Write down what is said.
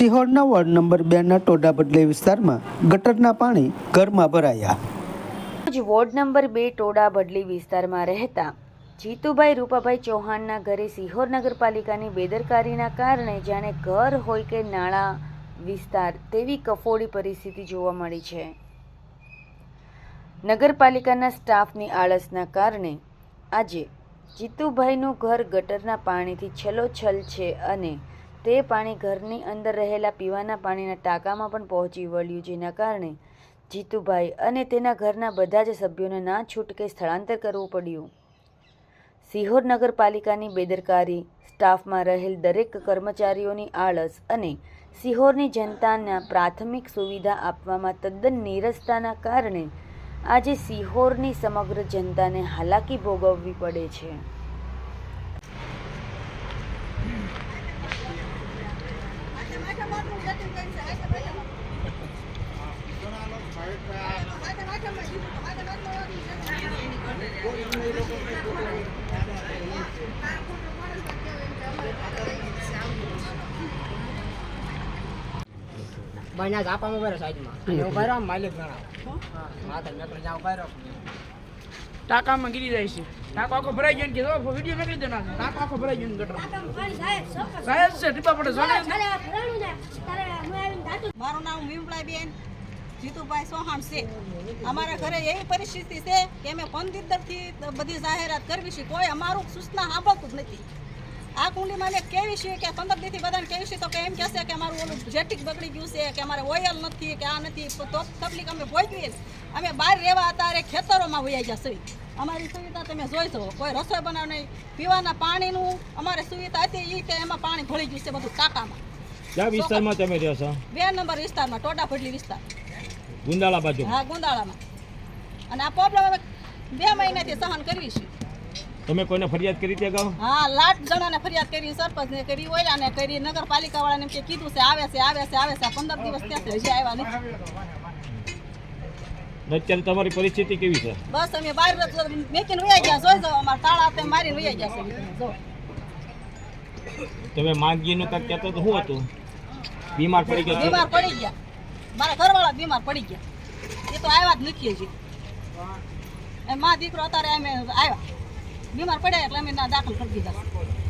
સિહોરના ward number બેના ટોડા બદલે વિસ્તારમાં ગટરના પાણી ઘરમાં ભરાયા. જ વોર્ડ નંબર બે ટોડા બદલી વિસ્તારમાં રહેતા જીતુભાઈ રૂપાભાઈ ચૌહાણના ઘરે સિહોર નગરપાલિકાની બેદરકારીના કારણે જાણે ઘર હોય કે નાળા વિસ્તાર તેવી કફોડી પરિસ્થિતિ જોવા મળી છે. નગરપાલિકાના સ્ટાફની આળસના કારણે આજે જીતુભાઈનું ઘર ગટરના પાણીથી છલોછલ છે અને તે પાણી ઘરની અંદર રહેલા પીવાના પાણીના ટાંકામાં પણ પહોંચી વળ્યું, જેના કારણે જીતુભાઈ અને તેના ઘરના બધા જ સભ્યોને ના છૂટકે સ્થળાંતર કરવું પડ્યું. સિહોર નગરપાલિકાની બેદરકારી, સ્ટાફમાં રહેલ દરેક કર્મચારીઓની આળસ અને સિહોરની જનતાના પ્રાથમિક સુવિધા આપવામાં તદ્દન નીરસતાના કારણે આજે સિહોરની સમગ્ર જનતાને હાલાકી ભોગવવી પડે છે. બન્યા ઝાપામાં ઊભા સાઈડમાં. ઊભા રહો માલિક ઘણા માથે મેકડે જ્યાં ઊભા રહો. ટાંકામાં ગીરી જાય છે. ટાંકો આખો ભરાઈ ગયો ને કીધો વીડિયો મેકલી દેના ટાંકો આખો ભરાઈ ગયો ગટર સાહેબ છે, ટીપા પડે જોને. મારું નામ વિમલાબેન, જીતુભાઈ ચૌહાણ છે. અમારા ઘરે એવી પરિસ્થિતિ છે કે અમે પંદરથી બધી જાહેરાત કરવી છે. કોઈ અમારું સૂચના સાંભળતું જ નથી. આ કુંડી મેં કેવી છે કે પંદર દીથી બધાને કેવી છે? તો કે એમ કહેશે કે અમારું ઓલું જેટિક બગડી ગયું છે કે અમારે ઓયલ નથી કે આ નથી. તો તો તકલીફ અમે ભોગવીએ અમે બહાર રહેવા અત્યારે ખેતરોમાં વયા ગયા છે. અમારી સુવિધા તમે જોઈ શકો. કોઈ રસોઈ બનાવ નહીં. પીવાના પાણીનું અમારે સુવિધા હતી એ કે એમાં પાણી ભળી ગયું છે બધું ટાંકામાં. કયા વિસ્તારમાં તમે રહ્યો છો? બે નંબર વિસ્તારમાં ટોટા ભડલી વિસ્તાર. ગુંદાળા બાજુ. હા ગુંદાળામાં અને આ પ્રોબ્લેમ અમે બે મહિનાથી સહન કરવી છે. તમે કોઈને ફરિયાદ કરી હતી અગાઉ? હા લાખ જણાને ફરિયાદ કરી સરપંચને કરી ઓલાને કરી નગરપાલિકા વાળાને કે કીધું છે આવે છે આવે છે આવે છે પંદર દિવસ ત્યાં છે હજી આવ્યા નથી. ને અત્યારે તમારી પરિસ્થિતિ કેવી છે? બસ અમે બહાર મેકીને વયા ગયા જોઈ જાવ અમારા તાળા હાથે મારીને વયા ગયા છે જો. તમે માંગીનું કાંઈક કહેતો તો શું હતું? બીમાર પડી ગયા બીમાર પડી ગયા. મારા ઘરવાળા બીમાર પડી ગયા. એ તો આવ્યા જ નથી હજી. એ મા દીકરો અત્યારે અમે આવ્યા. બીમાર પડ્યા એટલે અમે દાખલ કરી દીધા.